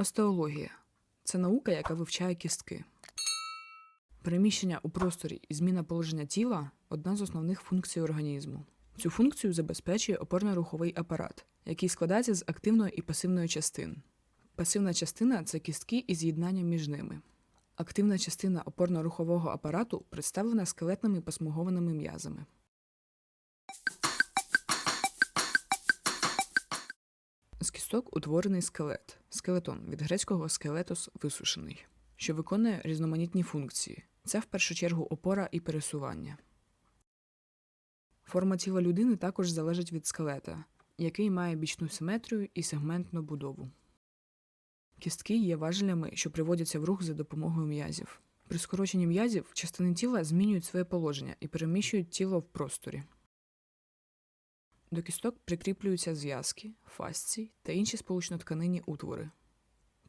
Остеологія це наука, яка вивчає кістки. Переміщення у просторі і зміна положення тіла одна з основних функцій організму. Цю функцію забезпечує опорно-руховий апарат, який складається з активної і пасивної частин. Пасивна частина це кістки і з'єднання між ними. Активна частина опорно-рухового апарату представлена скелетними посмугованими м'язами. Кісток утворений скелет, скелетон від грецького скелетос висушений, що виконує різноманітні функції. Це в першу чергу опора і пересування. Форма тіла людини також залежить від скелета, який має бічну симетрію і сегментну будову. Кістки є важелями, що приводяться в рух за допомогою м'язів. При скороченні м'язів частини тіла змінюють своє положення і переміщують тіло в просторі. До кісток прикріплюються зв'язки, фасції та інші сполучно-тканинні утвори.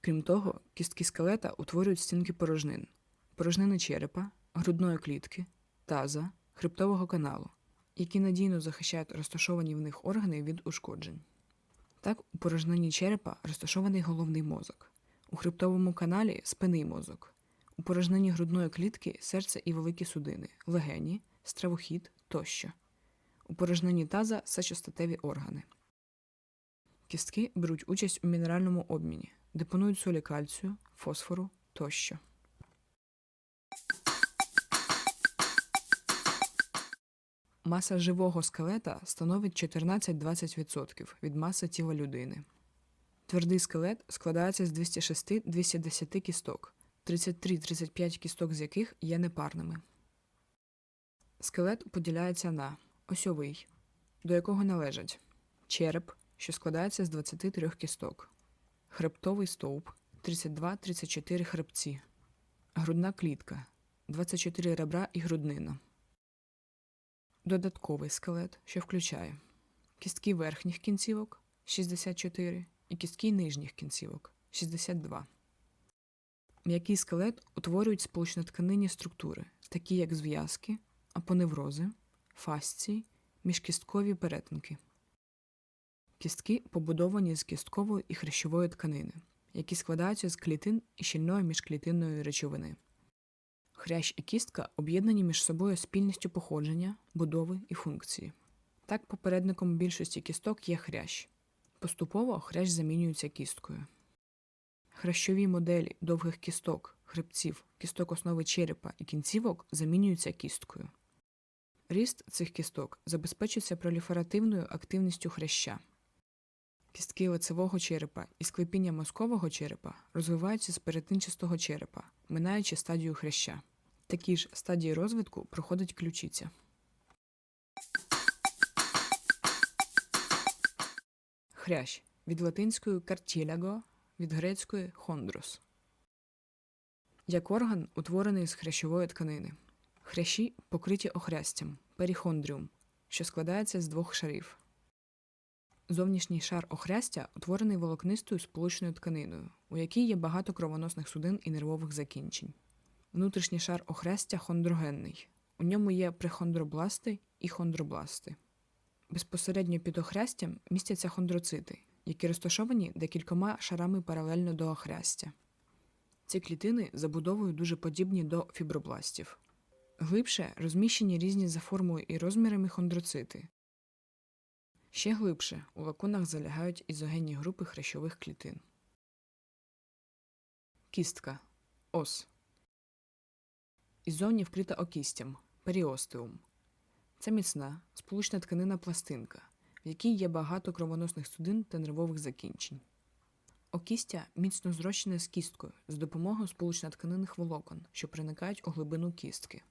Крім того, кістки скелета утворюють стінки порожнин, порожнини черепа, грудної клітки, таза, хребтового каналу, які надійно захищають розташовані в них органи від ушкоджень. Так, у порожнині черепа розташований головний мозок, у хребтовому каналі спинний мозок, у порожнині грудної клітки серце і великі судини, легені, стравохід тощо. У порожнині таза сечостатеві органи. Кістки беруть участь у мінеральному обміні, депонують солі кальцію, фосфору тощо. Маса живого скелета становить 14-20% від маси тіла людини. Твердий скелет складається з 206-210 кісток, 33-35 кісток з яких є непарними. Скелет поділяється на осьовий, до якого належать череп, що складається з 23 кісток, хребтовий стовп 32-34 хребці, грудна клітка 24 ребра і груднина. Додатковий скелет, що включає кістки верхніх кінцівок 64 і кістки нижніх кінцівок 62. М'який скелет утворюють сполучнотканинні структури, такі як зв'язки, апоневрози, фасції, міжкісткові перетинки. Кістки побудовані з кісткової і хрящової тканини, які складаються з клітин і щільної міжклітинної речовини. Хрящ і кістка об'єднані між собою спільністю походження, будови і функції. Так, попередником більшості кісток є хрящ. Поступово хрящ замінюється кісткою. Хрящові моделі довгих кісток, хребців, кісток основи черепа і кінцівок замінюються кісткою. Ріст цих кісток забезпечується проліферативною активністю хряща. Кістки лицевого черепа і склепіння мозкового черепа розвиваються з перетинчастого черепа, минаючи стадію хряща. Такі ж стадії розвитку проходить ключиця. Хрящ від латинської картіляго, від грецької хондрос. Як орган утворений з хрящової тканини. Хрящі покриті охрястям періхондріум, що складається з двох шарів. Зовнішній шар охрястя утворений волокнистою сполучною тканиною, у якій є багато кровоносних судин і нервових закінчень. Внутрішній шар охрястя хондрогенний. У ньому є прихондробласти і хондробласти. Безпосередньо під охрястям містяться хондроцити, які розташовані декількома шарами паралельно до охрястя. Ці клітини забудовою дуже подібні до фібробластів. Глибше розміщені різні за формою і розмірами хондроцити. Ще глибше у лакунах залягають ізогенні групи хрящових клітин. Кістка ос. Іззовні вкрита окістям періостеум. Це міцна, сполучна тканина пластинка, в якій є багато кровоносних судин та нервових закінчень. Окістя міцно зрощене з кісткою з допомогою сполучнотканинних волокон, що проникають у глибину кістки.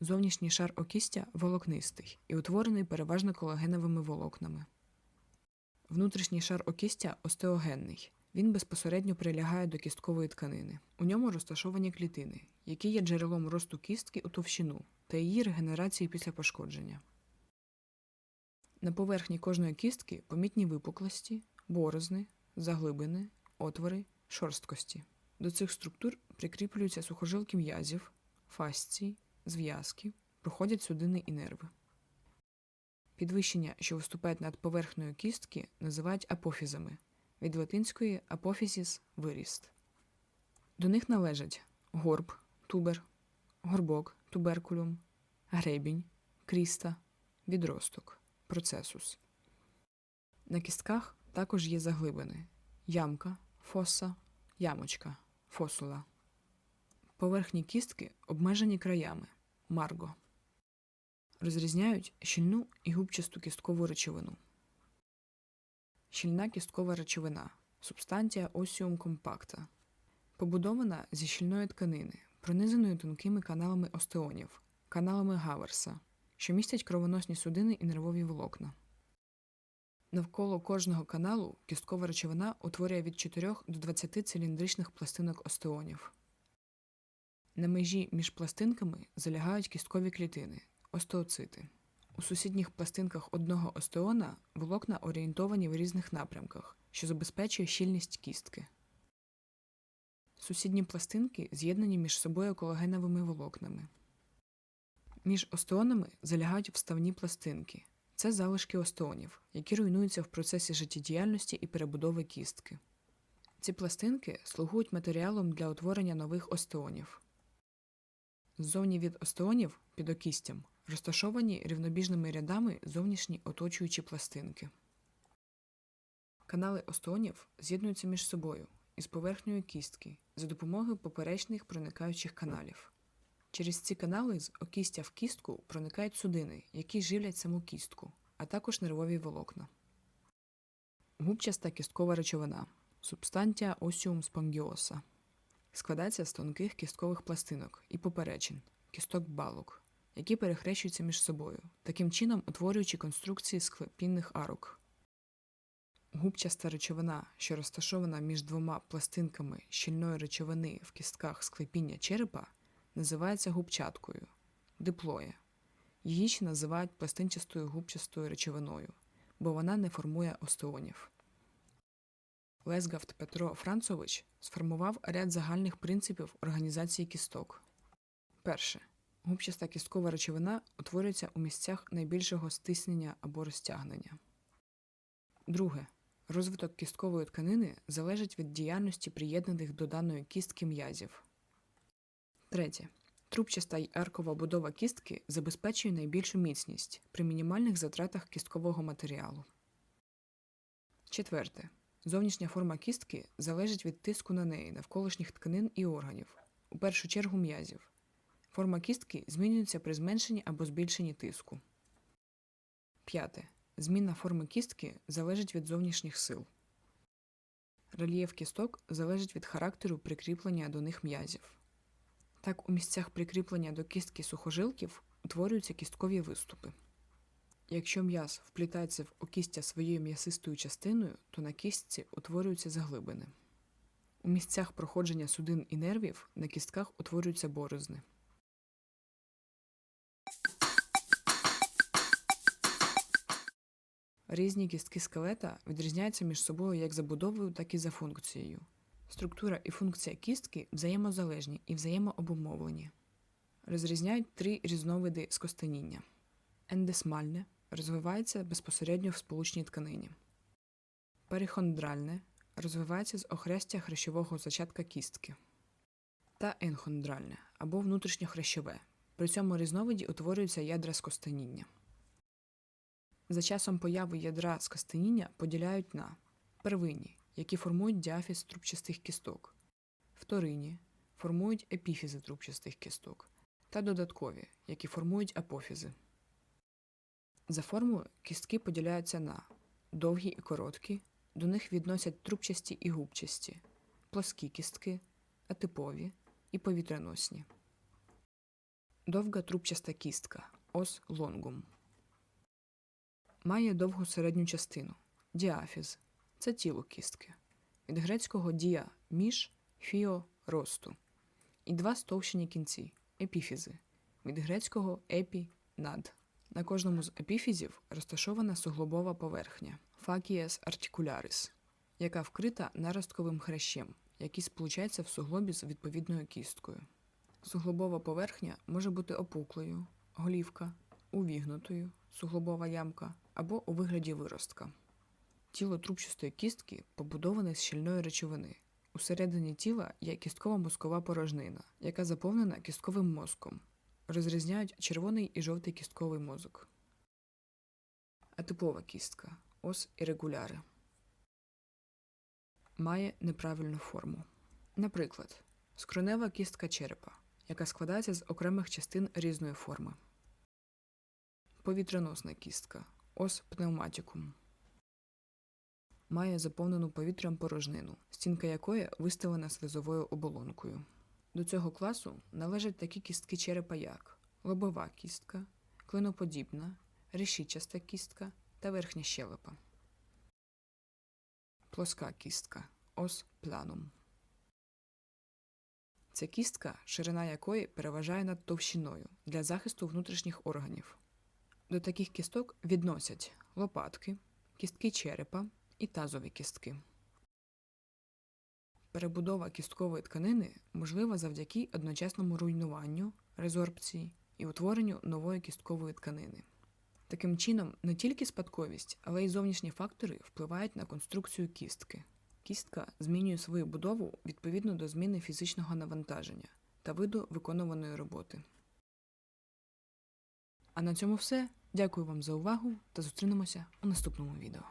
Зовнішній шар окістя волокнистий і утворений переважно колагеновими волокнами. Внутрішній шар окістя остеогенний. Він безпосередньо прилягає до кісткової тканини. У ньому розташовані клітини, які є джерелом росту кістки у товщину та її регенерації після пошкодження. На поверхні кожної кістки помітні випуклості, борозни, заглибини, отвори, шорсткості. До цих структур прикріплюються сухожилки м'язів, фасції, зв'язки, проходять судини і нерви. Підвищення, що виступають над поверхнею кістки, називають апофізами, від латинської апофізіс виріст. До них належать горб, тубер, горбок, туберкулюм, гребінь, кріста, відросток, процесус. На кістках також є заглибини ямка, фоса, ямочка, фосула. Поверхні кістки обмежені краями марго. Розрізняють щільну і губчасту кісткову речовину. Щільна кісткова речовина субстанція осіум компакта. Побудована зі щільної тканини, пронизаної тонкими каналами остеонів, каналами Гаверса, що містять кровоносні судини і нервові волокна. Навколо кожного каналу кісткова речовина утворює від 4 до 20 циліндричних пластинок остеонів. На межі між пластинками залягають кісткові клітини остеоцити. У сусідніх пластинках одного остеона волокна орієнтовані в різних напрямках, що забезпечує щільність кістки. Сусідні пластинки з'єднані між собою колагеновими волокнами. Між остеонами залягають вставні пластинки. Це залишки остеонів, які руйнуються в процесі життєдіяльності і перебудови кістки. Ці пластинки слугують матеріалом для утворення нових остеонів. Ззовні від остеонів під окістям розташовані рівнобіжними рядами зовнішні оточуючі пластинки. Канали остеонів з'єднуються між собою із поверхнею кістки за допомогою поперечних проникаючих каналів. Через ці канали з окістя в кістку проникають судини, які живлять саму кістку, а також нервові волокна. Губчаста кісткова речовина субстанція осіум спонгіоса складається з тонких кісткових пластинок і поперечин, кісток балок, які перехрещуються між собою, таким чином утворюючи конструкції склепінних арок. Губчаста речовина, що розташована між двома пластинками щільної речовини в кістках склепіння черепа, називається губчаткою диплоє. Її ще називають пластинчастою губчастою речовиною, бо вона не формує остеонів. Лесгафт Петро Францович сформував ряд загальних принципів організації кісток. Перше. Губчаста кісткова речовина утворюється у місцях найбільшого стиснення або розтягнення. Друге. Розвиток кісткової тканини залежить від діяльності приєднаних до даної кістки м'язів. Третє. Трубчаста й аркова будова кістки забезпечує найбільшу міцність при мінімальних затратах кісткового матеріалу. Четверте. Зовнішня форма кістки залежить від тиску на неї навколишніх тканин і органів, у першу чергу м'язів. Форма кістки змінюється при зменшенні або збільшенні тиску. П'яте. Зміна форми кістки залежить від зовнішніх сил. Рельєф кісток залежить від характеру прикріплення до них м'язів. Так, у місцях прикріплення до кістки сухожилків утворюються кісткові виступи. Якщо м'яз вплітається в окістя своєю м'ясистою частиною, то на кістці утворюються заглибини. У місцях проходження судин і нервів на кістках утворюються борозни. Різні кістки скелета відрізняються між собою як за будовою, так і за функцією. Структура і функція кістки взаємозалежні і взаємообумовлені. Розрізняють три різновиди скостеніння. Ендесмальне розвивається безпосередньо в сполучній тканині. Перихондральне розвивається з охрестя хрящового зачатка кістки. Та енхондральне або внутрішньохрящове. При цьому різновиді утворюються ядра скостеніння. За часом появи ядра скостеніння поділяють на первинні, які формують діафіз трубчастих кісток, вторинні формують епіфізи трубчастих кісток та додаткові, які формують апофізи. За формою кістки поділяються на довгі і короткі, до них відносять трубчасті і губчасті, плоскі кістки, атипові і повітряносні. Довга трубчаста кістка ос лонгум. Має довгу середню частину діафіз це тіло кістки. Від грецького дія між фіо росту. І два стовщені кінці епіфізи. Від грецького епі над. На кожному з епіфізів розташована суглобова поверхня факієс артикулярис, яка вкрита наростковим хрящем, який сполучається в суглобі з відповідною кісткою. Суглобова поверхня може бути опуклою, голівка, увігнутою, суглобова ямка або у вигляді виростка. Тіло трубчастої кістки побудоване з щільної речовини. Усередині тіла є кісткова мозкова порожнина, яка заповнена кістковим мозком. Розрізняють червоний і жовтий кістковий мозок. Атипова кістка ос ірегуляри. Має неправильну форму. Наприклад, скронева кістка черепа, яка складається з окремих частин різної форми. Повітряносна кістка ос пневматикум. Має заповнену повітрям порожнину, стінка якої виставлена слизовою оболонкою. До цього класу належать такі кістки черепа, як лобова кістка, клиноподібна, решітчаста кістка та верхня щелепа. Плоска кістка ос планум. Це кістка, ширина якої переважає над товщиною для захисту внутрішніх органів. До таких кісток відносять лопатки, кістки черепа і тазові кістки. Перебудова кісткової тканини можлива завдяки одночасному руйнуванню, резорбції і утворенню нової кісткової тканини. Таким чином, не тільки спадковість, але й зовнішні фактори впливають на конструкцію кістки. Кістка змінює свою будову відповідно до зміни фізичного навантаження та виду виконуваної роботи. А на цьому все. Дякую вам за увагу та зустрінемося у наступному відео.